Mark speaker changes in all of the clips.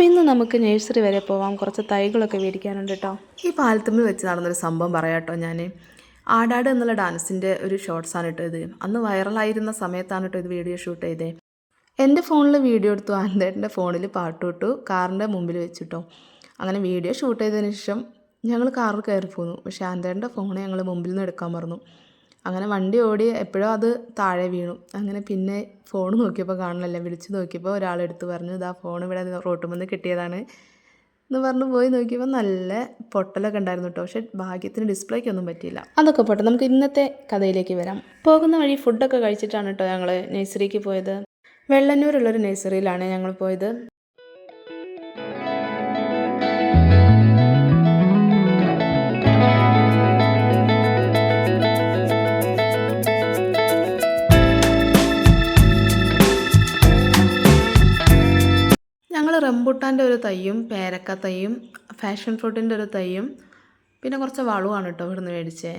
Speaker 1: നമുക്ക് നഴ്സറി വരെ പോവാം. കുറച്ച് തൈകളൊക്കെ മേടിക്കാനുണ്ട് കേട്ടോ
Speaker 2: ഈ പാലത്തുമ്പിൽ വെച്ച് നടന്നൊരു സംഭവം പറയാം കേട്ടോ ഞാൻ ആടാട് എന്നുള്ള ഡാൻസിന്റെ ഒരു ഷോർട്സാണ് കേട്ടോ ഇത്. അന്ന് വൈറലായിരുന്ന സമയത്താണ് കേട്ടോ ഇത് വീഡിയോ ഷൂട്ട് ചെയ്തേ. എന്റെ ഫോണിൽ വീഡിയോ എടുത്തു. ആനന്ദേട്ടന്റെ ഫോണിൽ പാട്ട് ഇട്ടു. കാറിന്റെ മുമ്പിൽ വെച്ചിട്ടോ അങ്ങനെ വീഡിയോ ഷൂട്ട് ചെയ്തതിന് ശേഷം ഞങ്ങൾ കാറിൽ കയറി പോന്നു പക്ഷേ ആനന്ദേട്ടന്റെ ഫോൺ ഞങ്ങൾ മുമ്പിൽ നിന്ന് എടുക്കാൻ മറന്നു. അങ്ങനെ വണ്ടി ഓടി എപ്പോഴോ അത് താഴെ വീണു. അങ്ങനെ പിന്നെ ഫോൺ നോക്കിയപ്പോൾ കാണണില്ല വിളിച്ച് നോക്കിയപ്പോൾ ഒരാളെടുത്ത് പറഞ്ഞു ഇതാ ഫോൺ ഇവിടെ റോട്ടുമെന്ന് കിട്ടിയതാണ്. എന്ന് പറഞ്ഞു പോയി നോക്കിയപ്പോൾ നല്ല പൊട്ടലൊക്കെ ഉണ്ടായിരുന്നു കേട്ടോ പക്ഷേ ഭാഗ്യത്തിന് ഡിസ്പ്ലേക്ക് ഒന്നും പറ്റിയില്ല.
Speaker 1: അതൊക്കെ പോട്ടെ. നമുക്ക് ഇന്നത്തെ കഥയിലേക്ക് വരാം. പോകുന്ന വഴി ഫുഡൊക്കെ കഴിച്ചിട്ടാണ് കേട്ടോ ഞങ്ങൾ നഴ്സറിക്ക് പോയത്. വെള്ളന്നൂരുള്ളൊരു നഴ്സറിയിലാണ് ഞങ്ങൾ പോയത്.
Speaker 2: റംബുട്ടാന്റെ ഒരു തൈയും പേരക്ക തൈയും ഫാഷൻ ഫ്രൂട്ടിന്റെ ഒരു തൈയും പിന്നെ കുറച്ച് വളവുമാണ് കേട്ടോ ഇവിടുന്ന് മേടിച്ചേ.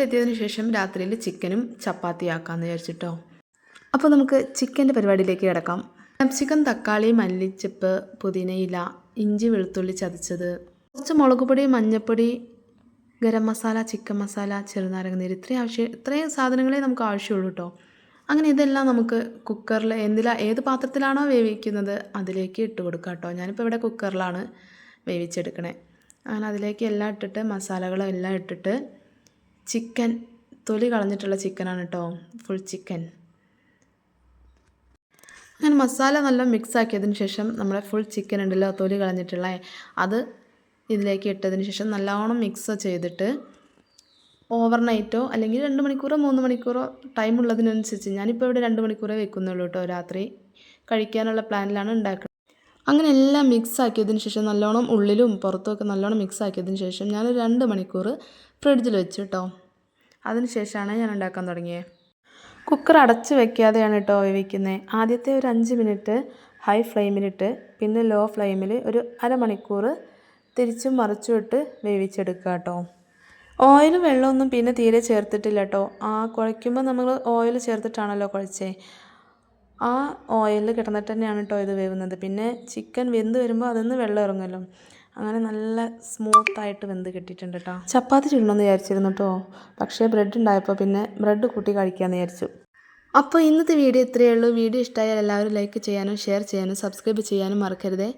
Speaker 2: വീട്ടിലെത്തിയതിന് ശേഷം രാത്രിയിൽ ചിക്കനും ചപ്പാത്തി ആക്കാമെന്ന് വിചാരിച്ചിട്ടോ. അപ്പോൾ നമുക്ക് ചിക്കന്റെ പരിപാടിയിലേക്ക് കിടക്കാം. ക്യാപ്സിക്കം തക്കാളി മല്ലിച്ചപ്പ് പുതിനയില ഇഞ്ചി വെളുത്തുള്ളി ചതച്ചത് കുറച്ച് മുളക് പൊടി മഞ്ഞൾപ്പൊടി ഗരം മസാല ചിക്കൻ മസാല ചെറുനാരങ്ങ നീര് ഇത്രയും ആവശ്യം ഇത്രയും സാധനങ്ങളെ നമുക്ക് ആവശ്യമുള്ളൂ കേട്ടോ അങ്ങനെ ഇതെല്ലാം നമുക്ക് കുക്കറിൽ എന്തിലാ ഏത് പാത്രത്തിലാണോ വേവിക്കുന്നത് അതിലേക്ക് ഇട്ട് കൊടുക്കാം കേട്ടോ ഞാനിപ്പോൾ ഇവിടെ കുക്കറിലാണ് വേവിച്ചെടുക്കണേ. അങ്ങനെ അതിലേക്ക് എല്ലാം ഇട്ടിട്ട് മസാലകളെല്ലാം ഇട്ടിട്ട് ചിക്കൻ തൊലി കളഞ്ഞിട്ടുള്ള ചിക്കനാണ് കേട്ടോ ഫുൾ ചിക്കൻ അങ്ങനെ മസാല നല്ല മിക്സ് ആക്കിയതിന് ശേഷം നമ്മുടെ ഫുൾ ചിക്കൻ ഉണ്ടല്ലോ തൊലി കളഞ്ഞിട്ടുള്ള അത് ഇതിലേക്ക് ഇട്ടതിന് ശേഷം നല്ലോണം മിക്സ് ചെയ്തിട്ട് ഓവർ നൈറ്റോ അല്ലെങ്കിൽ രണ്ട് മണിക്കൂറോ മൂന്ന് മണിക്കൂറോ ടൈം ഉള്ളതിനനുസരിച്ച് ഞാനിപ്പോൾ ഇവിടെ രണ്ട് മണിക്കൂറേ വെക്കുന്നുള്ളൂ കേട്ടോ രാത്രി കഴിക്കാനുള്ള പ്ലാനിലാണ് ഉണ്ടാക്കുന്നത്. അങ്ങനെ എല്ലാം മിക്സ് ആക്കിയതിന് ശേഷം നല്ലോണം ഉള്ളിലും പുറത്തുമൊക്കെ നല്ലോണം മിക്സ് ആക്കിയതിന് ശേഷം ഞാൻ രണ്ട് മണിക്കൂർ ഫ്രിഡ്ജിൽ വെച്ചു കേട്ടോ അതിന് ശേഷമാണ് ഞാൻ ഉണ്ടാക്കാൻ തുടങ്ങിയത് കുക്കർ അടച്ച് വെക്കാതെയാണ് കേട്ടോ വേവിക്കുന്നത് ആദ്യത്തെ ഒരു അഞ്ച് മിനിറ്റ് ഹൈ ഫ്ലെയിമിലിട്ട് പിന്നെ ലോ ഫ്ലെയിമിൽ ഒരു അരമണിക്കൂർ തിരിച്ചും മറിച്ചും ഇട്ട് വേവിച്ചെടുക്കുക കേട്ടോ. ഓയിലും വെള്ളമൊന്നും പിന്നെ തീരെ ചേർത്തിട്ടില്ല കേട്ടോ. ആ കുഴയ്ക്കുമ്പോൾ നമ്മൾ ഓയിൽ ചേർത്തിട്ടാണല്ലോ കുഴച്ചേ. ആ ഓയിലിൽ കിടന്നിട്ട് തന്നെയാണ് കേട്ടോ ഇത് വേവുന്നത്. പിന്നെ ചിക്കൻ വെന്ത് വരുമ്പോൾ അതിൽ നിന്ന് വെള്ളം ഇറങ്ങുമല്ലോ. അങ്ങനെ നല്ല സ്മൂത്തായിട്ട് വെന്ത് കിട്ടിയിട്ടുണ്ട് കേട്ടോ ചപ്പാത്തി ചുടണമെന്ന് വിചാരിച്ചിരുന്നു കേട്ടോ പക്ഷേ ബ്രെഡ് ഉണ്ടായപ്പോൾ പിന്നെ ബ്രെഡ് കൂട്ടി കഴിക്കാമെന്ന് വിചാരിച്ചു. അപ്പോൾ ഇന്നത്തെ വീഡിയോ ഇത്രയേ ഉള്ളൂ. വീഡിയോ ഇഷ്ടമായാൽ എല്ലാവരും ലൈക്ക് ചെയ്യാനും ഷെയർ ചെയ്യാനും സബ്സ്ക്രൈബ് ചെയ്യാനും മറക്കരുതേ.